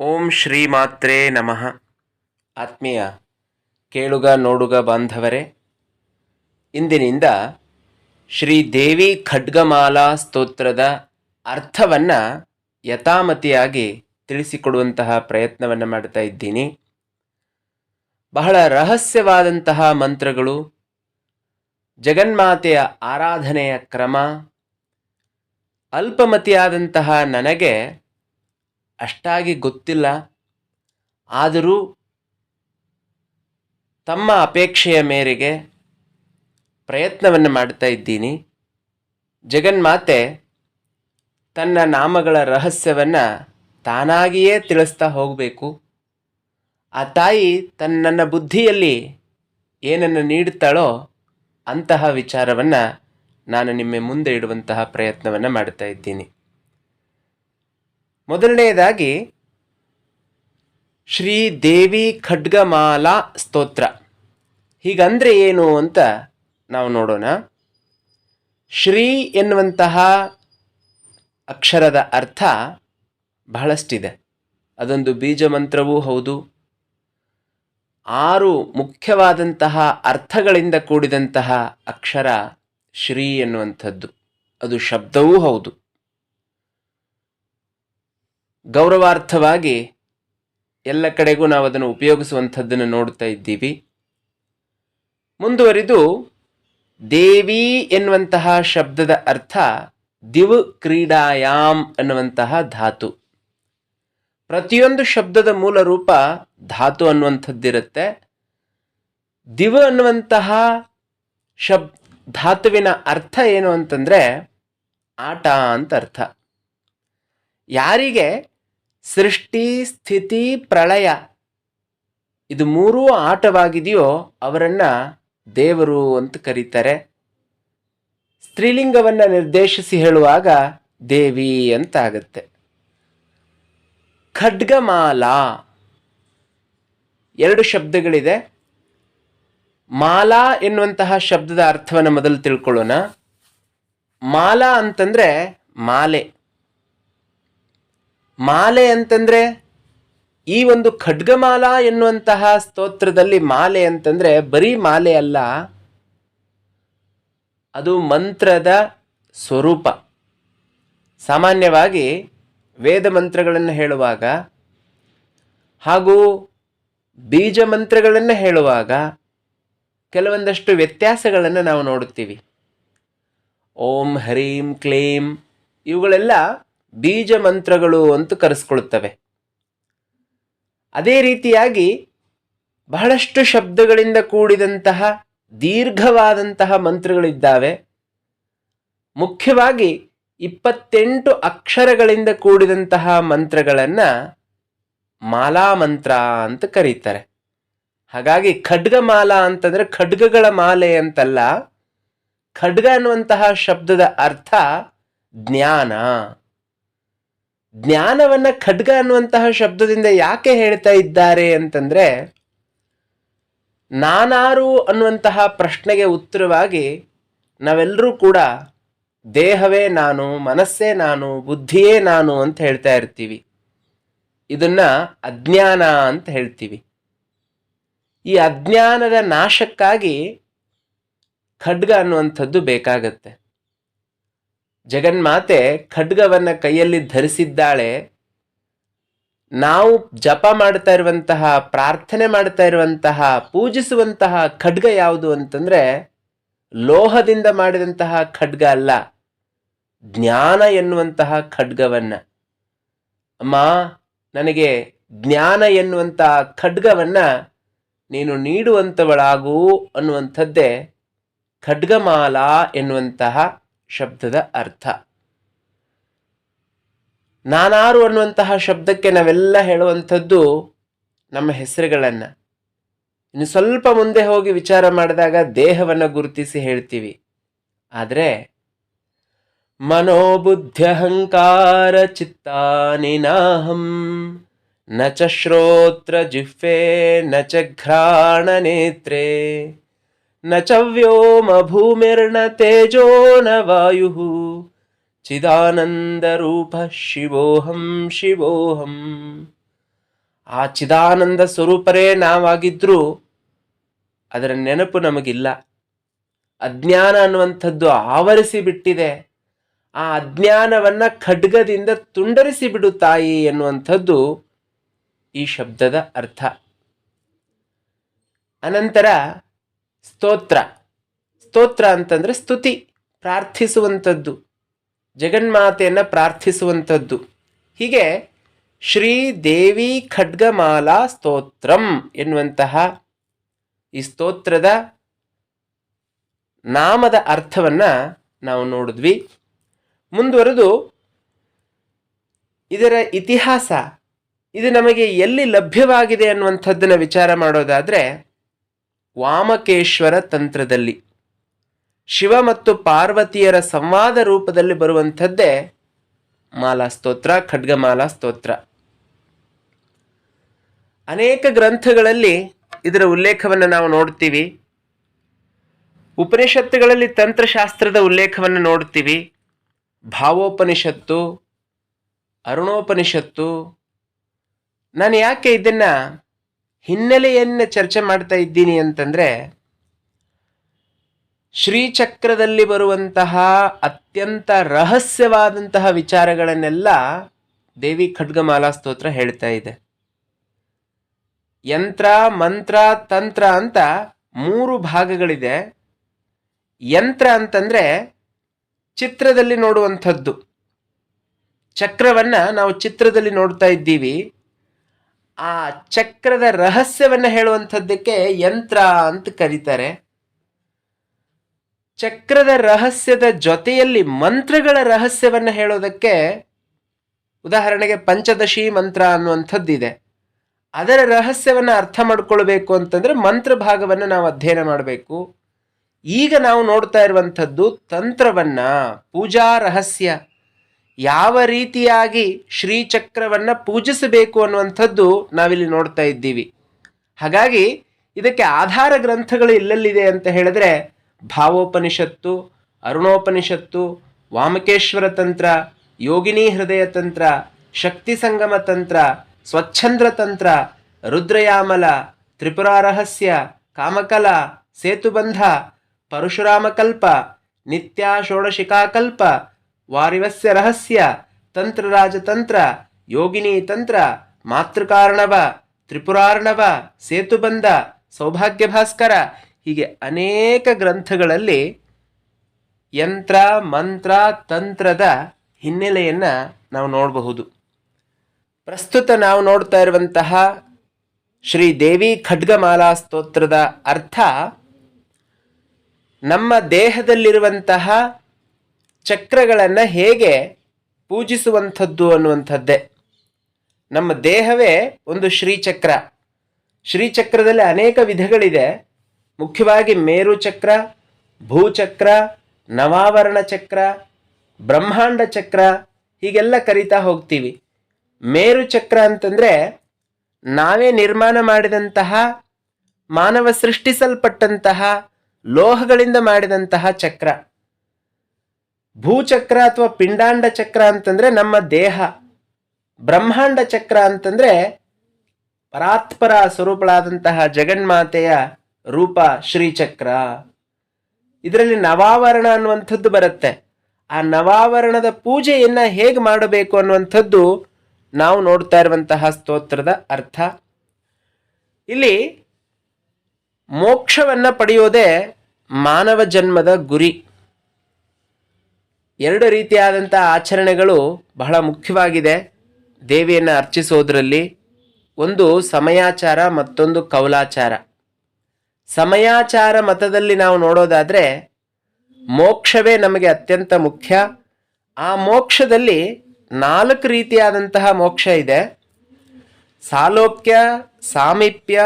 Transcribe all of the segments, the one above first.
ಓಂ ಶ್ರೀ ಮಾತ್ರೇ ನಮಃ. ಆತ್ಮೀಯ ಕೇಳುಗ ನೋಡುಗ ಬಾಂಧವರೇ, ಇಂದಿನಿಂದ ಶ್ರೀ ದೇವಿ ಖಡ್ಗಮಾಲಾ ಸ್ತೋತ್ರದ ಅರ್ಥವನ್ನು ಯಥಾಮತಿಯಾಗಿ ತಿಳಿಸಿಕೊಡುವಂತಹ ಪ್ರಯತ್ನವನ್ನು ಮಾಡ್ತಾ ಇದ್ದೀನಿ. ಬಹಳ ರಹಸ್ಯವಾದಂತಹ ಮಂತ್ರಗಳು, ಜಗನ್ಮಾತೆಯ ಆರಾಧನೆಯ ಕ್ರಮ, ಅಲ್ಪಮತಿಯಾದಂತಹ ನನಗೆ ಅಷ್ಟಾಗಿ ಗೊತ್ತಿಲ್ಲ. ಆದರೂ ತಮ್ಮ ಅಪೇಕ್ಷೆಯ ಮೇರೆಗೆ ಪ್ರಯತ್ನವನ್ನು ಮಾಡ್ತಾ ಇದ್ದೀನಿ. ಜಗನ್ಮಾತೆ ತನ್ನ ನಾಮಗಳ ರಹಸ್ಯವನ್ನು ತಾನಾಗಿಯೇ ತಿಳಿಸ್ತಾ ಹೋಗಬೇಕು. ಆ ತಾಯಿ ತನ್ನ ಬುದ್ಧಿಯಲ್ಲಿ ಏನನ್ನು ನೀಡುತ್ತಾಳೋ ಅಂತಹ ವಿಚಾರವನ್ನು ನಾನು ನಿಮ್ಮ ಮುಂದೆ ಇಡುವಂತಹ ಪ್ರಯತ್ನವನ್ನು ಮಾಡ್ತಾ ಇದ್ದೀನಿ. ಮೊದಲನೆಯದಾಗಿ, ಶ್ರೀ ದೇವಿ ಖಡ್ಗಮಾಲಾ ಸ್ತೋತ್ರ. ಹೀಗಂದ್ರೆ ಏನು ಅಂತ ನಾವು ನೋಡೋಣ. ಶ್ರೀ ಎನ್ನುವಂತಹ ಅಕ್ಷರದ ಅರ್ಥ ಬಹಳಷ್ಟಿದೆ. ಅದೊಂದು ಬೀಜ ಮಂತ್ರವೂ ಹೌದು. ಆರು ಮುಖ್ಯವಾದಂತಹ ಅರ್ಥಗಳಿಂದ ಕೂಡಿದಂತಹ ಅಕ್ಷರ ಶ್ರೀ ಎನ್ನುವಂಥದ್ದು. ಅದು ಶಬ್ದವೂ ಹೌದು. ಗೌರವಾರ್ಥವಾಗಿ ಎಲ್ಲ ಕಡೆಗೂ ನಾವು ಅದನ್ನು ಉಪಯೋಗಿಸುವಂಥದ್ದನ್ನು ನೋಡ್ತಾ ಇದ್ದೀವಿ. ಮುಂದುವರಿದು ದೇವಿ ಎನ್ನುವಂತಹ ಶಬ್ದದ ಅರ್ಥ ದಿವ್ ಕ್ರೀಡಾಯಾಮ್ ಅನ್ನುವಂತಹ ಧಾತು. ಪ್ರತಿಯೊಂದು ಶಬ್ದದ ಮೂಲ ರೂಪ ಧಾತು ಅನ್ನುವಂಥದ್ದಿರುತ್ತೆ. ದಿವ್ ಅನ್ನುವಂತಹ ಶಬ್ ಧಾತುವಿನ ಅರ್ಥ ಏನು ಅಂತಂದರೆ ಆಟ ಅಂತ ಅರ್ಥ. ಯಾರಿಗೆ ಸೃಷ್ಟಿ, ಸ್ಥಿತಿ, ಪ್ರಳಯ. ಇದು ಮೂರೂ ಆಟವಾಗಿದೆಯೋ ಅವರನ್ನು ದೇವರು ಅಂತ ಕರೀತಾರೆ. ಸ್ತ್ರೀಲಿಂಗವನ್ನು ನಿರ್ದೇಶಿಸಿ ಹೇಳುವಾಗ ದೇವಿ ಅಂತ ಆಗುತ್ತೆ ಖಡ್ಗಮಾಲಾ. ಎರಡು ಶಬ್ದಗಳಿದೆ. ಮಾಲಾ ಎನ್ನುವಂತಹ ಶಬ್ದದ ಅರ್ಥವನ್ನು ಮೊದಲು ತಿಳ್ಕೊಳ್ಳೋಣ. ಮಾಲಾ ಅಂತಂದರೆ ಮಾಲೆ. ಮಾಲೆ ಅಂತಂದ್ರೆ ಈ ಒಂದು ಖಡ್ಗಮಾಲಾ ಎನ್ನುವಂತಹ ಸ್ತೋತ್ರದಲ್ಲಿ ಮಾಲೆ ಅಂತಂದ್ರೆ ಬರೀ ಮಾಲೆ ಅಲ್ಲ, ಅದು ಮಂತ್ರದ ಸ್ವರೂಪ. ಸಾಮಾನ್ಯವಾಗಿ ವೇದ ಮಂತ್ರಗಳನ್ನು ಹೇಳುವಾಗ ಹಾಗೂ ಬೀಜ ಮಂತ್ರಗಳನ್ನು ಹೇಳುವಾಗ ಕೆಲವೊಂದಷ್ಟು ವ್ಯತ್ಯಾಸಗಳನ್ನು ನಾವು ನೋಡುತ್ತೀವಿ. ಓಂ ಹರೀಂ ಕ್ಲೀಂ ಇವುಗಳೆಲ್ಲ ಬೀಜ ಮಂತ್ರಗಳು ಅಂತ ಕರೆಸ್ಕೊಳ್ತವೆ. ಅದೇ ರೀತಿಯಾಗಿ ಬಹಳಷ್ಟು ಶಬ್ದಗಳಿಂದ ಕೂಡಿದಂತಹ ದೀರ್ಘವಾದಂತಹ ಮಂತ್ರಗಳಿದ್ದಾವೆ. ಮುಖ್ಯವಾಗಿ ಇಪ್ಪತ್ತೆಂಟು ಅಕ್ಷರಗಳಿಂದ ಕೂಡಿದಂತಹ ಮಂತ್ರಗಳನ್ನು ಮಾಲಾ ಮಂತ್ರ ಅಂತ ಕರೀತಾರೆ. ಹಾಗಾಗಿ ಖಡ್ಗ ಮಾಲಾ ಅಂತಂದ್ರೆ ಖಡ್ಗಗಳ ಮಾಲೆ ಅಂತಲ್ಲ, ಖಡ್ಗ ಅನ್ನುವಂತಹ ಶಬ್ದದ ಅರ್ಥ ಜ್ಞಾನ. ಜ್ಞಾನವನ್ನ ಖಡ್ಗ ಅನ್ನುವಂತಹ ಶಬ್ದದಿಂದ ಯಾಕೆ ಹೇಳ್ತಾ ಇದ್ದಾರೆ ಅಂತಂದ್ರೆ, ನಾನಾರು ಅನ್ನುವಂತಹ ಪ್ರಶ್ನೆಗೆ ಉತ್ತರವಾಗಿ ನಾವೆಲ್ಲರೂ ಕೂಡ ದೇಹವೇ ನಾನು, ಮನಸ್ಸೇ ನಾನು, ಬುದ್ಧಿಯೇ ನಾನು ಅಂತ ಹೇಳ್ತಾ ಇರ್ತೀವಿ. ಇದನ್ನ ಅಜ್ಞಾನ ಅಂತ ಹೇಳ್ತೀವಿ. ಈ ಅಜ್ಞಾನದ ನಾಶಕ್ಕಾಗಿ ಖಡ್ಗ ಅನ್ನುವಂಥದ್ದು ಬೇಕಾಗತ್ತೆ. ಜಗನ್ಮಾತೆ ಖಡ್ಗವನ್ನು ಕೈಯಲ್ಲಿ ಧರಿಸಿದ್ದಾಳೆ. ನಾವು ಜಪ ಮಾಡ್ತಾ ಇರುವಂತಹ, ಪ್ರಾರ್ಥನೆ ಮಾಡ್ತಾ ಇರುವಂತಹ, ಪೂಜಿಸುವಂತಹ ಖಡ್ಗ ಯಾವುದು ಅಂತಂದರೆ, ಲೋಹದಿಂದ ಮಾಡಿದಂತಹ ಖಡ್ಗ ಅಲ್ಲ, ಜ್ಞಾನ ಎನ್ನುವಂತಹ ಖಡ್ಗವನ್ನು. ಅಮ್ಮ, ನನಗೆ ಜ್ಞಾನ ಎನ್ನುವಂತಹ ಖಡ್ಗವನ್ನು ನೀನು ನೀಡುವಂಥವಳಾಗು ಅನ್ನುವಂಥದ್ದೇ ಖಡ್ಗಮಾಲಾ ಎನ್ನುವಂತಹ ಶಬ್ದದ ಅರ್ಥ. ನಾನಾರು ಅನ್ನುವಂತಹ ಶಬ್ದಕ್ಕೆ ನಾವೆಲ್ಲ ಹೇಳುವಂಥದ್ದು ನಮ್ಮ ಹೆಸರುಗಳನ್ನು. ಇನ್ನು ಸ್ವಲ್ಪ ಮುಂದೆ ಹೋಗಿ ವಿಚಾರ ಮಾಡಿದಾಗ ದೇಹವನ್ನು ಗುರುತಿಸಿ ಹೇಳ್ತೀವಿ. ಆದರೆ ಮನೋಬುದ್ಧ್ಯಹಂಕಾರ ಚಿತ್ತಾನಿ ನಾಹಂ, ನ ಚ ಶ್ರೋತ್ರ ಜಿಹ್ವೆ, ನ ಚ ಘ್ರಾಣ ನೇತ್ರೇ. ನ ಚ ವ್ಯೋಮ ಭೂಮಿರ್ನ ತೇಜೋ ನ ವಾಯು ಚಿದಾನಂದ ರೂಪ ಶಿವೋಹಂ ಶಿವೋಹಂ. ಆ ಚಿದಾನಂದ ಸ್ವರೂಪರೇ ನಾವಾಗಿದ್ರೂ ಅದರ ನೆನಪು ನಮಗಿಲ್ಲ. ಅಜ್ಞಾನ ಅನ್ನುವಂಥದ್ದು ಆವರಿಸಿ ಬಿಟ್ಟಿದೆ. ಆ ಅಜ್ಞಾನವನ್ನ ಖಡ್ಗದಿಂದ ತುಂಡರಿಸಿ ಬಿಡು ತಾಯಿ ಎನ್ನುವಂಥದ್ದು ಈ ಶಬ್ದದ ಅರ್ಥ. ಅನಂತರ ಸ್ತೋತ್ರ. ಸ್ತೋತ್ರ ಅಂತಂದ್ರೆ ಸ್ತುತಿ, ಪ್ರಾರ್ಥಿಸುವಂಥದ್ದು, ಜಗನ್ಮಾತೆಯನ್ನು ಪ್ರಾರ್ಥಿಸುವಂಥದ್ದು. ಹೀಗೆ ಶ್ರೀ ದೇವಿ ಖಡ್ಗಮಾಲಾ ಸ್ತೋತ್ರಂ ಎನ್ನುವಂತಹ ಈ ಸ್ತೋತ್ರದ ನಾಮದ ಅರ್ಥವನ್ನ ನಾವು ನೋಡಿದ್ವಿ. ಮುಂದುವರೆದು ಇದರ ಇತಿಹಾಸ, ಇದು ನಮಗೆ ಎಲ್ಲಿ ಲಭ್ಯವಾಗಿದೆ ಅನ್ನುವಂಥದ್ದನ್ನು ವಿಚಾರ ಮಾಡೋದಾದ್ರೆ ವಾಮಕೇಶ್ವರ ತಂತ್ರದಲ್ಲಿ. ಶಿವ ಮತ್ತು ಪಾರ್ವತಿಯರ ಸಂವಾದ ರೂಪದಲ್ಲಿ ಬರುವಂಥದ್ದೇ ಮಾಲಾ ಸ್ತೋತ್ರ, ಖಡ್ಗಮಾಲಾ ಸ್ತೋತ್ರ. ಅನೇಕ ಗ್ರಂಥಗಳಲ್ಲಿ ಇದರ ಉಲ್ಲೇಖವನ್ನು ನಾವು ನೋಡ್ತೀವಿ. ಉಪನಿಷತ್ತುಗಳಲ್ಲಿ ತಂತ್ರಶಾಸ್ತ್ರದ ಉಲ್ಲೇಖವನ್ನು ನೋಡ್ತೀವಿ. ಭಾವೋಪನಿಷತ್ತು, ಅರುಣೋಪನಿಷತ್ತು. ನಾನು ಯಾಕೆ ಇದನ್ನ ಹಿನ್ನೆಲೆಯನ್ನು ಚರ್ಚೆ ಮಾಡ್ತಾ ಇದ್ದೀನಿ ಅಂತಂದ್ರೆ, ಶ್ರೀಚಕ್ರದಲ್ಲಿ ಬರುವಂತಹ ಅತ್ಯಂತ ರಹಸ್ಯವಾದಂತಹ ವಿಚಾರಗಳನ್ನೆಲ್ಲ ದೇವಿ ಖಡ್ಗಮಾಲಾ ಸ್ತೋತ್ರ ಹೇಳ್ತಾ ಇದೆ. ಯಂತ್ರ, ಮಂತ್ರ, ತಂತ್ರ ಅಂತ ಮೂರು ಭಾಗಗಳಿದೆ. ಯಂತ್ರ ಅಂತಂದ್ರೆ ಚಿತ್ರದಲ್ಲಿ ನೋಡುವಂಥದ್ದು. ಚಕ್ರವನ್ನ ನಾವು ಚಿತ್ರದಲ್ಲಿ ನೋಡ್ತಾ ಇದ್ದೀವಿ. ಆ ಚಕ್ರದ ರಹಸ್ಯವನ್ನ ಹೇಳುವಂಥದ್ದಕ್ಕೆ ಯಂತ್ರ ಅಂತ ಕರೀತಾರೆ. ಚಕ್ರದ ರಹಸ್ಯದ ಜೊತೆಯಲ್ಲಿ ಮಂತ್ರಗಳ ರಹಸ್ಯವನ್ನ ಹೇಳೋದಕ್ಕೆ ಉದಾಹರಣೆಗೆ ಪಂಚದಶಿ ಮಂತ್ರ ಅನ್ನುವಂಥದ್ದಿದೆ. ಅದರ ರಹಸ್ಯವನ್ನ ಅರ್ಥ ಮಾಡ್ಕೊಳ್ಬೇಕು ಅಂತಂದ್ರೆ ಮಂತ್ರ ಭಾಗವನ್ನು ನಾವು ಅಧ್ಯಯನ ಮಾಡಬೇಕು. ಈಗ ನಾವು ನೋಡ್ತಾ ಇರುವಂಥದ್ದು ತಂತ್ರವನ್ನು, ಪೂಜಾ ರಹಸ್ಯ. ಯಾವ ರೀತಿಯಾಗಿ ಶ್ರೀಚಕ್ರವನ್ನು ಪೂಜಿಸಬೇಕು ಅನ್ನುವಂಥದ್ದು ನಾವಿಲ್ಲಿ ನೋಡ್ತಾ ಇದ್ದೀವಿ. ಹಾಗಾಗಿ ಇದಕ್ಕೆ ಆಧಾರ ಗ್ರಂಥಗಳು ಇಲ್ಲಲ್ಲಿದೆ ಅಂತ ಹೇಳಿದ್ರೆ ಭಾವೋಪನಿಷತ್ತು, ಅರುಣೋಪನಿಷತ್ತು, ವಾಮಕೇಶ್ವರ ತಂತ್ರ, ಯೋಗಿನಿ ಹೃದಯ ತಂತ್ರ, ಶಕ್ತಿ ಸಂಗಮ ತಂತ್ರ, ಸ್ವಚ್ಛಂದ್ರ ತಂತ್ರ, ರುದ್ರಯಾಮಲ ತ್ರಿಪುರಾ ರಹಸ್ಯ ಕಾಮಕಲ, ಸೇತುಬಂಧ, ಪರಶುರಾಮಕಲ್ಪ, ನಿತ್ಯ ಷೋಡಶಿಕಾಕಲ್ಪ ವಾರಿವಸ್ಯ ರಹಸ್ಯ, ತಂತ್ರರಾಜತಂತ್ರ, ಯೋಗಿನಿ ತಂತ್ರ, ಮಾತೃಕಾರ್ಣವ, ತ್ರಿಪುರಾರ್ಣವ, ಸೇತುಬಂಧ ಸೌಭಾಗ್ಯ ಭಾಸ್ಕರ ಹೀಗೆ ಅನೇಕ ಗ್ರಂಥಗಳಲ್ಲಿ ಯಂತ್ರ, ಮಂತ್ರ, ತಂತ್ರದ ಹಿನ್ನೆಲೆಯನ್ನು ನಾವು ನೋಡಬಹುದು. ಪ್ರಸ್ತುತ ನಾವು ನೋಡ್ತಾ ಇರುವಂತಹ ಶ್ರೀ ದೇವಿ ಖಡ್ಗಮಾಲಾ ಸ್ತೋತ್ರದ ಅರ್ಥ ನಮ್ಮ ದೇಹದಲ್ಲಿರುವಂತಹ ಚಕ್ರಗಳನ್ನು ಹೇಗೆ ಪೂಜಿಸುವಂಥದ್ದು ಅನ್ನುವಂಥದ್ದೇ. ನಮ್ಮ ದೇಹವೇ ಒಂದು ಶ್ರೀಚಕ್ರ. ಶ್ರೀಚಕ್ರದಲ್ಲಿ ಅನೇಕ ವಿಧಗಳಿದೆ. ಮುಖ್ಯವಾಗಿ ಮೇರು ಚಕ್ರ ಭೂಚಕ್ರ, ನವಾವರಣ ಚಕ್ರ, ಬ್ರಹ್ಮಾಂಡ ಚಕ್ರ ಹೀಗೆಲ್ಲ ಕರಿತಾ ಹೋಗ್ತೀವಿ. ಮೇರು ಚಕ್ರ ಅಂತಂದ್ರೆ ನಾವೇ ನಿರ್ಮಾಣ ಮಾಡಿದಂತಹ, ಮಾನವ ಸೃಷ್ಟಿಸಲ್ಪಟ್ಟಂತಹ, ಲೋಹಗಳಿಂದ ಮಾಡಿದಂತಹ ಚಕ್ರ. ಭೂಚಕ್ರ ಅಥವಾ ಪಿಂಡಾಂಡ ಚಕ್ರ ಅಂತಂದ್ರೆ ನಮ್ಮ ದೇಹ. ಬ್ರಹ್ಮಾಂಡ ಚಕ್ರ ಅಂತಂದ್ರೆ ಪರಾತ್ಪರ ಸ್ವರೂಪಳಾದಂತಹ ಜಗನ್ಮಾತೆಯ ರೂಪ ಶ್ರೀಚಕ್ರ. ಇದರಲ್ಲಿ ನವಾವರಣ ಅನ್ನುವಂಥದ್ದು ಬರುತ್ತೆ. ಆ ನವಾವರಣದ ಪೂಜೆಯನ್ನ ಹೇಗೆ ಮಾಡಬೇಕು ಅನ್ನುವಂಥದ್ದು ನಾವು ನೋಡ್ತಾ ಇರುವಂತಹ ಸ್ತೋತ್ರದ ಅರ್ಥ. ಇಲ್ಲಿ ಮೋಕ್ಷವನ್ನ ಪಡೆಯೋದೇ ಮಾನವ ಜನ್ಮದ ಗುರಿ. ಎರಡು ರೀತಿಯಾದಂಥ ಆಚರಣೆಗಳು ಬಹಳ ಮುಖ್ಯವಾಗಿದೆ. ದೇವಿಯನ್ನು ಅರ್ಚಿಸೋದ್ರಲ್ಲಿ ಒಂದು ಸಮಯಾಚಾರ, ಮತ್ತೊಂದು ಕೌಲಾಚಾರ. ಸಮಯಾಚಾರ ಮತದಲ್ಲಿ ನಾವು ನೋಡೋದಾದರೆ ಮೋಕ್ಷವೇ ನಮಗೆ ಅತ್ಯಂತ ಮುಖ್ಯ. ಆ ಮೋಕ್ಷದಲ್ಲಿ ನಾಲ್ಕು ರೀತಿಯಾದಂತಹ ಮೋಕ್ಷ ಇದೆ. ಸಾಲೋಕ್ಯ, ಸಾಮೀಪ್ಯ,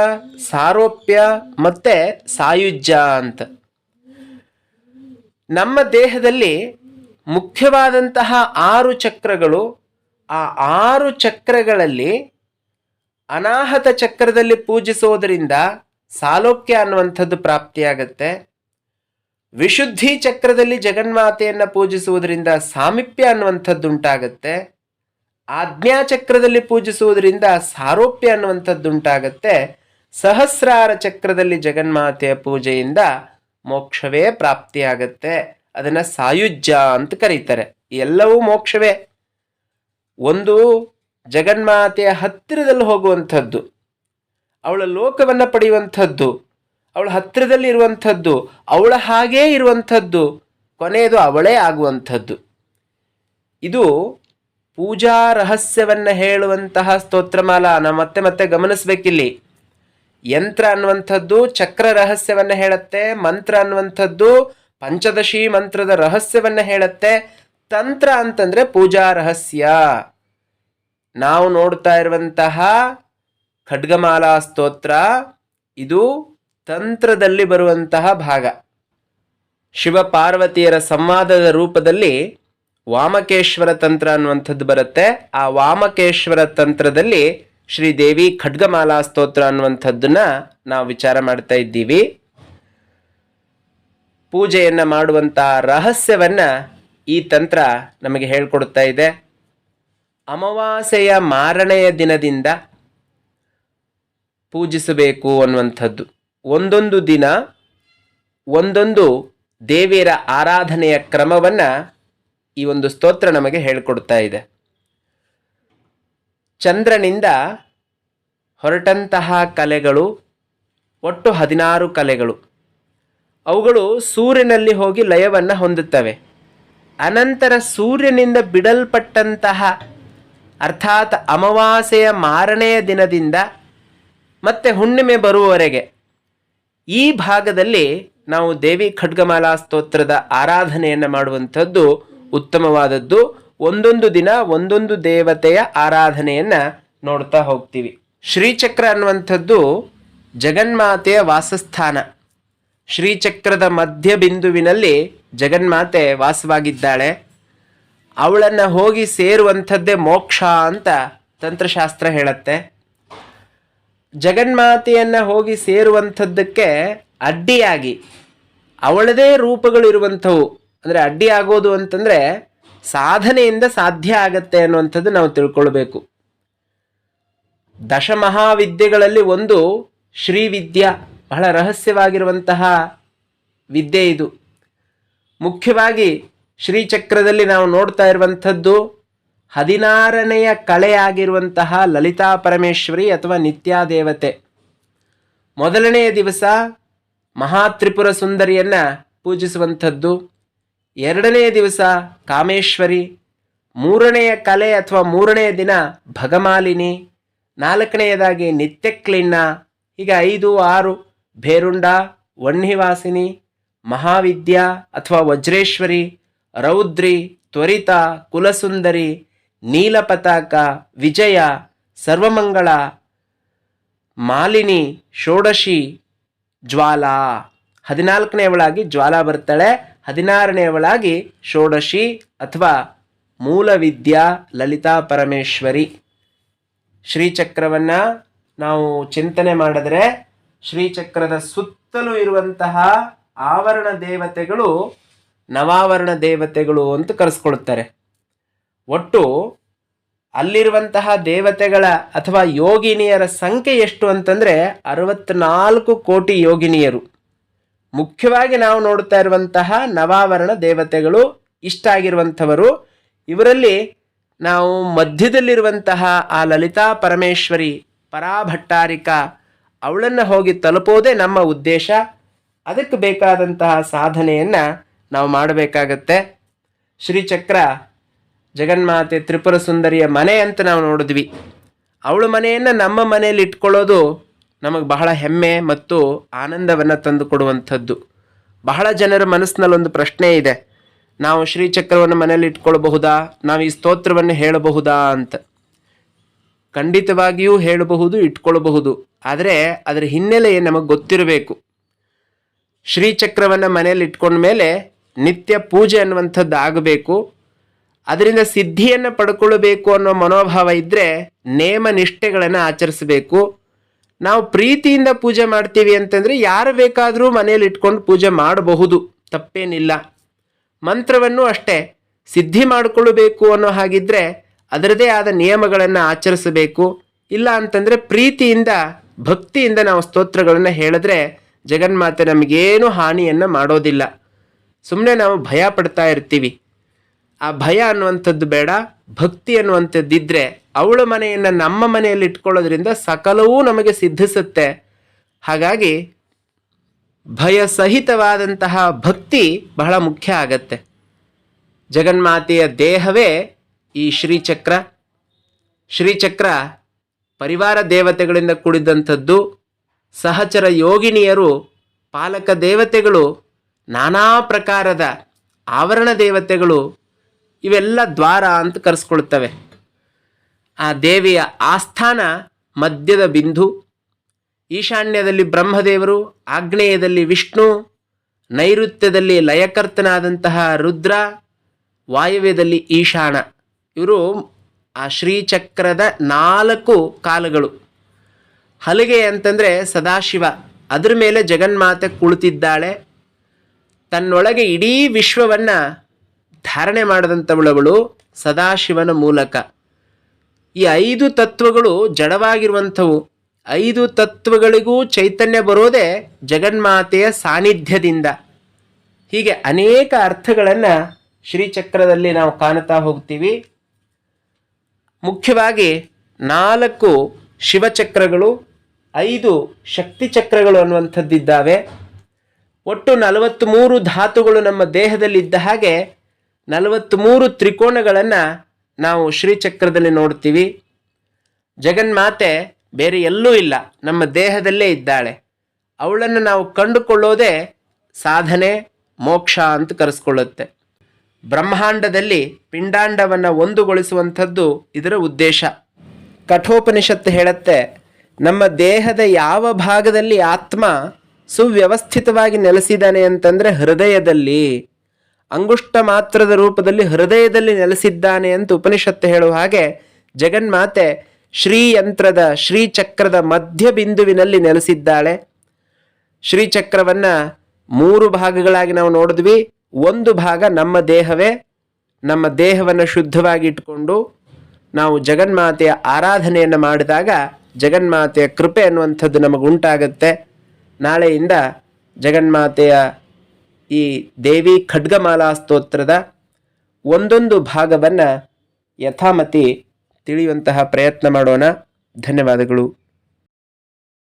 ಸಾರೋಪ್ಯ ಮತ್ತೆ ಸಾಯುಜ್ಯ ಅಂತ. ನಮ್ಮ ದೇಹದಲ್ಲಿ ಮುಖ್ಯವಾದಂತಹ ಆರು ಚಕ್ರಗಳು ಆ ಆರು ಚಕ್ರಗಳಲ್ಲಿ ಅನಾಹತ ಚಕ್ರದಲ್ಲಿ ಪೂಜಿಸೋದರಿಂದ ಸಾಲೋಕ್ಯ ಅನ್ನುವಂಥದ್ದು ಪ್ರಾಪ್ತಿಯಾಗತ್ತೆ. ವಿಶುದ್ಧಿ ಚಕ್ರದಲ್ಲಿ ಜಗನ್ಮಾತೆಯನ್ನು ಪೂಜಿಸುವುದರಿಂದ ಸಾಮೀಪ್ಯ ಅನ್ನುವಂಥದ್ದು ಆಜ್ಞಾ ಚಕ್ರದಲ್ಲಿ ಪೂಜಿಸುವುದರಿಂದ ಸಾರೋಪ್ಯ ಅನ್ನುವಂಥದ್ದು ಉಂಟಾಗತ್ತೆ. ಸಹಸ್ರಾರ ಚಕ್ರದಲ್ಲಿ ಜಗನ್ಮಾತೆಯ ಪೂಜೆಯಿಂದ ಮೋಕ್ಷವೇ ಪ್ರಾಪ್ತಿಯಾಗತ್ತೆ. ಅದನ್ನು ಸಾಯುಜ್ಯ ಅಂತ ಕರೀತಾರೆ. ಎಲ್ಲವೂ ಮೋಕ್ಷವೇ. ಒಂದು ಜಗನ್ಮಾತೆಯ ಹತ್ತಿರದಲ್ಲಿ ಹೋಗುವಂಥದ್ದು, ಅವಳ ಲೋಕವನ್ನು ಪಡೆಯುವಂಥದ್ದು, ಅವಳ ಹತ್ತಿರದಲ್ಲಿ ಇರುವಂಥದ್ದು, ಅವಳ ಹಾಗೇ ಇರುವಂಥದ್ದು, ಕೊನೆಯದು ಅವಳೇ ಆಗುವಂಥದ್ದು. ಇದು ಪೂಜಾ ರಹಸ್ಯವನ್ನು ಹೇಳುವಂತಹ ಸ್ತೋತ್ರಮಾಲ. ನಾವು ಮತ್ತೆ ಮತ್ತೆ ಗಮನಿಸ್ಬೇಕಿಲ್ಲಿ. ಯಂತ್ರ ಅನ್ನುವಂಥದ್ದು ಚಕ್ರ ರಹಸ್ಯವನ್ನು ಹೇಳುತ್ತೆ, ಮಂತ್ರ ಅನ್ನುವಂಥದ್ದು ಪಂಚದಶಿ ಮಂತ್ರದ ರಹಸ್ಯವನ್ನು ಹೇಳುತ್ತೆ. ತಂತ್ರ ಅಂತಂದ್ರೆ ಪೂಜಾ ರಹಸ್ಯ. ನಾವು ನೋಡ್ತಾ ಇರುವಂತಹ ಖಡ್ಗಮಾಲಾ ಸ್ತೋತ್ರ, ಇದು ತಂತ್ರದಲ್ಲಿ ಬರುವಂತಹ ಭಾಗ. ಶಿವ ಪಾರ್ವತಿಯರ ಸಂವಾದದ ರೂಪದಲ್ಲಿ ವಾಮಕೇಶ್ವರ ತಂತ್ರ ಅನ್ನುವಂಥದ್ದು ಬರುತ್ತೆ. ಆ ವಾಮಕೇಶ್ವರ ತಂತ್ರದಲ್ಲಿ ಶ್ರೀದೇವಿ ಖಡ್ಗಮಾಲಾ ಸ್ತೋತ್ರ ಅನ್ನುವಂಥದ್ದನ್ನ ನಾವು ವಿಚಾರ ಮಾಡ್ತಾ ಇದ್ದೀವಿ. ಪೂಜೆಯನ್ನು ಮಾಡುವಂಥ ರಹಸ್ಯವನ್ನು ಈ ತಂತ್ರ ನಮಗೆ ಹೇಳ್ಕೊಡ್ತಾ ಇದೆ. ಅಮಾವಾಸ್ಯೆಯ ಮಾರನೆಯ ದಿನದಿಂದ ಪೂಜಿಸಬೇಕು ಅನ್ನುವಂಥದ್ದು. ಒಂದೊಂದು ದಿನ ಒಂದೊಂದು ದೇವಿಯರ ಆರಾಧನೆಯ ಕ್ರಮವನ್ನು ಈ ಒಂದು ಸ್ತೋತ್ರ ನಮಗೆ ಹೇಳಿಕೊಡ್ತಾ ಇದೆ. ಚಂದ್ರನಿಂದ ಹೊರಟಂತಹ ಕಲೆಗಳು, ಒಟ್ಟು ಹದಿನಾರು ಕಲೆಗಳು. ಅವುಗಳು ಸೂರ್ಯನಲ್ಲಿ ಹೋಗಿ ಲಯವನ್ನು ಹೊಂದುತ್ತವೆ. ಅನಂತರ ಸೂರ್ಯನಿಂದ ಬಿಡಲ್ಪಟ್ಟಂತಹ ಅರ್ಥಾತ್ ಅಮಾವಾಸ್ಯೆಯ ಮಾರನೆಯ ದಿನದಿಂದ ಮತ್ತೆ ಹುಣ್ಣಿಮೆ ಬರುವವರೆಗೆ ಈ ಭಾಗದಲ್ಲಿ ನಾವು ದೇವಿ ಖಡ್ಗಮಾಲಾ ಸ್ತೋತ್ರದ ಆರಾಧನೆಯನ್ನು ಮಾಡುವಂಥದ್ದು ಉತ್ತಮವಾದದ್ದು. ಒಂದೊಂದು ದಿನ ಒಂದೊಂದು ದೇವತೆಯ ಆರಾಧನೆಯನ್ನು ನೋಡ್ತಾ ಹೋಗ್ತೀವಿ. ಶ್ರೀಚಕ್ರ ಅನ್ನುವಂಥದ್ದು ಜಗನ್ಮಾತೆಯ ವಾಸಸ್ಥಾನ. ಶ್ರೀಚಕ್ರದ ಮಧ್ಯ ಬಿಂದುವಿನಲ್ಲಿ ಜಗನ್ಮಾತೆ ವಾಸವಾಗಿದ್ದಾಳೆ. ಅವಳನ್ನು ಹೋಗಿ ಸೇರುವಂಥದ್ದೇ ಮೋಕ್ಷ ಅಂತ ತಂತ್ರಶಾಸ್ತ್ರ ಹೇಳುತ್ತೆ. ಜಗನ್ಮಾತೆಯನ್ನು ಹೋಗಿ ಸೇರುವಂಥದ್ದಕ್ಕೆ ಅಡ್ಡಿಯಾಗಿ, ಅವಳದೇ ರೂಪಗಳು ಇರುವಂಥವು ಅಂದರೆ ಅಡ್ಡಿ ಆಗೋದು ಅಂತಂದರೆ ಸಾಧನೆಯಿಂದ ಸಾಧ್ಯ ಆಗತ್ತೆ ಅನ್ನುವಂಥದ್ದು ನಾವು ತಿಳ್ಕೊಳ್ಬೇಕು. ದಶಮಹಾವಿದ್ಯೆಗಳಲ್ಲಿ ಒಂದು ಶ್ರೀವಿದ್ಯಾ. ಬಹಳ ರಹಸ್ಯವಾಗಿರುವಂತಹ ವಿದ್ಯೆ ಇದು. ಮುಖ್ಯವಾಗಿ ಶ್ರೀಚಕ್ರದಲ್ಲಿ ನಾವು ನೋಡ್ತಾ ಇರುವಂಥದ್ದು ಹದಿನಾರನೆಯ ಕಲೆಯಾಗಿರುವಂತಹ ಲಲಿತಾ ಪರಮೇಶ್ವರಿ ಅಥವಾ ನಿತ್ಯಾದೇವತೆ. ಮೊದಲನೆಯ ದಿವಸ ಮಹಾತ್ರಿಪುರ ಸುಂದರಿಯನ್ನು ಪೂಜಿಸುವಂಥದ್ದು. ಎರಡನೆಯ ದಿವಸ ಕಾಮೇಶ್ವರಿ. ಮೂರನೆಯ ಕಲೆ ಅಥವಾ ಮೂರನೆಯ ದಿನ ಭಗಮಾಲಿನಿ. ನಾಲ್ಕನೆಯದಾಗಿ ನಿತ್ಯಕ್ಲಿನ್ನ. ಹೀಗೆ ಐದು, ಆರು. ಭೇರುಂಡ ವಣ್ಣಿವಾಸಿನಿ ಮಹಾವಿದ್ಯಾ ಅಥವಾ ವಜ್ರೇಶ್ವರಿ, ರೌದ್ರಿ, ತ್ವರಿತ, ಕುಲಸುಂದರಿ, ನೀಲಪತಾಕ, ವಿಜಯ, ಸರ್ವಮಂಗಳ, ಮಾಲಿನಿ, ಷೋಡಶಿ, ಜ್ವಾಲಾ. ಹದಿನಾಲ್ಕನೆಯವಳಾಗಿ ಜ್ವಾಲಾ ಬರ್ತಾಳೆ. ಹದಿನಾರನೆಯವಳಾಗಿ ಷೋಡಶಿ ಅಥವಾ ಮೂಲವಿದ್ಯಾ ಲಲಿತಾ ಪರಮೇಶ್ವರಿ. ಶ್ರೀಚಕ್ರವನ್ನು ನಾವು ಚಿಂತನೆ ಮಾಡಿದ್ರೆ ಶ್ರೀಚಕ್ರದ ಸುತ್ತಲೂ ಇರುವಂತಹ ಆವರಣ ದೇವತೆಗಳು ನವಾವರಣ ದೇವತೆಗಳು ಅಂತ ಕರೆಸ್ಕೊಳ್ತಾರೆ. ಒಟ್ಟು ಅಲ್ಲಿರುವಂತಹ ದೇವತೆಗಳ ಅಥವಾ ಯೋಗಿನಿಯರ ಸಂಖ್ಯೆ ಎಷ್ಟು ಅಂತಂದರೆ ಅರವತ್ನಾಲ್ಕು ಕೋಟಿ ಯೋಗಿನಿಯರು. ಮುಖ್ಯವಾಗಿ ನಾವು ನೋಡ್ತಾ ಇರುವಂತಹ ನವಾವರಣ ದೇವತೆಗಳು ಇಷ್ಟ ಆಗಿರುವಂಥವರು. ಇವರಲ್ಲಿ ನಾವು ಮಧ್ಯದಲ್ಲಿರುವಂತಹ ಆ ಲಲಿತಾ ಪರಮೇಶ್ವರಿ, ಪರಾಭಟ್ಟಾರಿಕ ಅವಳನ್ನು ಹೋಗಿ ತಲುಪೋದೇ ನಮ್ಮ ಉದ್ದೇಶ. ಅದಕ್ಕೆ ಬೇಕಾದಂತಹ ಸಾಧನೆಯನ್ನು ನಾವು ಮಾಡಬೇಕಾಗತ್ತೆ. ಶ್ರೀಚಕ್ರ, ಜಗನ್ಮಾತೆ ತ್ರಿಪುರ ಸುಂದರಿಯ ಮನೆ ಅಂತ ನಾವು ನೋಡಿದ್ವಿ. ಅವಳ ಮನೆಯನ್ನು ನಮ್ಮ ಮನೆಯಲ್ಲಿ ಇಟ್ಕೊಳ್ಳೋದು ನಮಗೆ ಬಹಳ ಹೆಮ್ಮೆ ಮತ್ತು ಆನಂದವನ್ನು ತಂದು ಕೊಡುವಂಥದ್ದು. ಬಹಳ ಜನರ ಮನಸ್ಸಿನಲ್ಲಿ ಒಂದು ಪ್ರಶ್ನೆ ಇದೆ. ನಾವು ಶ್ರೀಚಕ್ರವನ್ನು ಮನೆಯಲ್ಲಿ ಇಟ್ಕೊಳ್ಬಹುದಾ? ನಾವು ಈ ಸ್ತೋತ್ರವನ್ನು ಹೇಳಬಹುದಾ ಅಂತ. ಖಂಡಿತವಾಗಿಯೂ ಹೇಳಬಹುದು, ಇಟ್ಕೊಳ್ಬಹುದು. ಆದರೆ ಅದರ ಹಿನ್ನೆಲೆ ನಮಗೆ ಗೊತ್ತಿರಬೇಕು? ಶ್ರೀಚಕ್ರವನ್ನು ಮನೆಯಲ್ಲಿ ಇಟ್ಕೊಂಡ ಮೇಲೆ ನಿತ್ಯ ಪೂಜೆ ಅನ್ನುವಂಥದ್ದು ಆಗಬೇಕು. ಅದರಿಂದ ಸಿದ್ಧಿಯನ್ನು ಪಡ್ಕೊಳ್ಬೇಕು ಅನ್ನೋ ಮನೋಭಾವ ಇದ್ದರೆ ನೇಮ ನಿಷ್ಠೆಗಳನ್ನು ಆಚರಿಸಬೇಕು. ನಾವು ಪ್ರೀತಿಯಿಂದ ಪೂಜೆ ಮಾಡ್ತೀವಿ ಅಂತಂದರೆ ಯಾರು ಬೇಕಾದರೂ ಮನೆಯಲ್ಲಿ ಇಟ್ಕೊಂಡು ಪೂಜೆ ಮಾಡಬಹುದು. ತಪ್ಪೇನಿಲ್ಲ. ಮಂತ್ರವನ್ನು ಅಷ್ಟೇ. ಸಿದ್ಧಿ ಮಾಡಿಕೊಳ್ಳಬೇಕು ಅನ್ನೋ ಹಾಗಿದ್ರೆ ಅದರದೇ ಆದ ನಿಯಮಗಳನ್ನು ಆಚರಿಸಬೇಕು. ಇಲ್ಲ ಅಂತಂದರೆ ಪ್ರೀತಿಯಿಂದ, ಭಕ್ತಿಯಿಂದ ನಾವು ಸ್ತೋತ್ರಗಳನ್ನು ಹೇಳಿದ್ರೆ ಜಗನ್ಮಾತೆ ನಮಗೇನು ಹಾನಿಯನ್ನು ಮಾಡೋದಿಲ್ಲ. ಸುಮ್ಮನೆ ನಾವು ಭಯ ಪಡ್ತಾ ಇರ್ತೀವಿ. ಆ ಭಯ ಅನ್ನುವಂಥದ್ದು ಬೇಡ, ಭಕ್ತಿ ಅನ್ನುವಂಥದ್ದಿದ್ದರೆ ಅವಳ ಮನೆಯನ್ನು ನಮ್ಮ ಮನೆಯಲ್ಲಿ ಇಟ್ಕೊಳ್ಳೋದ್ರಿಂದ ಸಕಲವೂ ನಮಗೆ ಸಿದ್ಧಿಸುತ್ತೆ. ಹಾಗಾಗಿ ಭಯ ಸಹಿತವಾದಂತಹ ಭಕ್ತಿ ಬಹಳ ಮುಖ್ಯ ಆಗತ್ತೆ. ಜಗನ್ಮಾತೆಯ ದೇಹವೇ ಈ ಶ್ರೀಚಕ್ರ ಶ್ರೀಚಕ್ರ ಪರಿವಾರ ದೇವತೆಗಳಿಂದ ಕೂಡಿದಂಥದ್ದು ಸಹಚರ ಯೋಗಿನಿಯರು, ಪಾಲಕ ದೇವತೆಗಳು, ನಾನಾ ಪ್ರಕಾರದ ಆವರಣ ದೇವತೆಗಳು, ಇವೆಲ್ಲ ದ್ವಾರ ಅಂತ ಕರೆಸ್ಕೊಳ್ತವೆ. ಆ ದೇವಿಯ ಆಸ್ಥಾನ ಮಧ್ಯದ ಬಿಂದು, ಈಶಾನ್ಯದಲ್ಲಿ ಬ್ರಹ್ಮದೇವರು, ಆಗ್ನೇಯದಲ್ಲಿ ವಿಷ್ಣು, ನೈಋತ್ಯದಲ್ಲಿ ಲಯಕರ್ತನಾದಂತಹ ರುದ್ರ, ವಾಯುವ್ಯದಲ್ಲಿ ಈಶಾನ. ಇವರು ಆ ಶ್ರೀಚಕ್ರದ ನಾಲ್ಕು ಕಾಲಗಳು. ಹಲಿಗೆ ಅಂತಂದರೆ ಸದಾಶಿವ. ಅದರ ಮೇಲೆ ಜಗನ್ಮಾತೆ ಕುಳಿತಿದ್ದಾಳೆ. ತನ್ನೊಳಗೆ ಇಡೀ ವಿಶ್ವವನ್ನು ಧಾರಣೆ ಮಾಡಿದಂಥವಳವಳು ಸದಾಶಿವನ ಮೂಲಕ. ಈ ಐದು ತತ್ವಗಳು ಜಡವಾಗಿರುವಂಥವು. ಐದು ತತ್ವಗಳಿಗೂ ಚೈತನ್ಯ ಬರೋದೇ ಜಗನ್ಮಾತೆಯ ಸಾನ್ನಿಧ್ಯದಿಂದ. ಹೀಗೆ ಅನೇಕ ಅರ್ಥಗಳನ್ನು ಶ್ರೀಚಕ್ರದಲ್ಲಿ ನಾವು ಕಾಣುತ್ತಾ ಹೋಗ್ತೀವಿ. ಮುಖ್ಯವಾಗಿ ನಾಲ್ಕು ಶಿವಚಕ್ರಗಳು, ಐದು ಶಕ್ತಿ ಚಕ್ರಗಳು ಅನ್ನುವಂಥದ್ದಿದ್ದಾವೆ. ಒಟ್ಟು ನಲವತ್ತ್ಮೂರು ಧಾತುಗಳು ನಮ್ಮ ದೇಹದಲ್ಲಿ ಇದ್ದ ಹಾಗೆ ನಲವತ್ತ್ಮೂರು ತ್ರಿಕೋಣಗಳನ್ನು ನಾವು ಶ್ರೀಚಕ್ರದಲ್ಲಿ ನೋಡ್ತೀವಿ. ಜಗನ್ಮಾತೆ ಬೇರೆ ಎಲ್ಲೂ ಇಲ್ಲ, ನಮ್ಮ ದೇಹದಲ್ಲೇ ಇದ್ದಾಳೆ. ಅವಳನ್ನು ನಾವು ಕಂಡುಕೊಳ್ಳೋದೇ ಸಾಧನೆ, ಮೋಕ್ಷ ಅಂತ ಕರೆಸ್ಕೊಳ್ಳುತ್ತೆ. ಬ್ರಹ್ಮಾಂಡದಲ್ಲಿ ಪಿಂಡಾಂಡವನ್ನು ಒಂದುಗೊಳಿಸುವಂಥದ್ದು ಇದರ ಉದ್ದೇಶ. ಕಠೋಪನಿಷತ್ತು ಹೇಳುತ್ತೆ, ನಮ್ಮ ದೇಹದ ಯಾವ ಭಾಗದಲ್ಲಿ ಆತ್ಮ ಸುವ್ಯವಸ್ಥಿತವಾಗಿ ನೆಲೆಸಿದ್ದಾನೆ ಅಂತಂದರೆ ಹೃದಯದಲ್ಲಿ. ಅಂಗುಷ್ಟ ಮಾತ್ರದ ರೂಪದಲ್ಲಿ ಹೃದಯದಲ್ಲಿ ನೆಲೆಸಿದ್ದಾನೆ ಅಂತ ಉಪನಿಷತ್ತು ಹೇಳುವ ಹಾಗೆ ಜಗನ್ಮಾತೆ ಶ್ರೀಯಂತ್ರದ, ಶ್ರೀಚಕ್ರದ ಮಧ್ಯ ಬಿಂದುವಿನಲ್ಲಿ ನೆಲೆಸಿದ್ದಾಳೆ. ಶ್ರೀಚಕ್ರವನ್ನು ಮೂರು ಭಾಗಗಳಾಗಿ ನಾವು ನೋಡಿದ್ವಿ. ಒಂದು ಭಾಗ ನಮ್ಮ ದೇಹವೇ, ನಮ್ಮ ದೇಹವನ್ನು ಶುದ್ಧವಾಗಿ ಇಟ್ಕೊಂಡು ನಾವು ಜಗನ್ಮಾತೆಯ ಆರಾಧನೆಯನ್ನು ಮಾಡಿದಾಗ ಜಗನ್ಮಾತೆಯ ಕೃಪೆ ಅನ್ನುವಂಥದ್ದು ನಮಗೆ ಉಂಟಾಗುತ್ತೆ. ನಾಳೆಯಿಂದ ಜಗನ್ಮಾತೆಯ ಈ ದೇವಿ ಖಡ್ಗಮಾಲಾ ಸ್ತೋತ್ರದ ಒಂದೊಂದು ಭಾಗವನ್ನು ಯಥಾಮತಿ ತಿಳಿಯುವಂತಹ ಪ್ರಯತ್ನ ಮಾಡೋಣ. ಧನ್ಯವಾದಗಳು.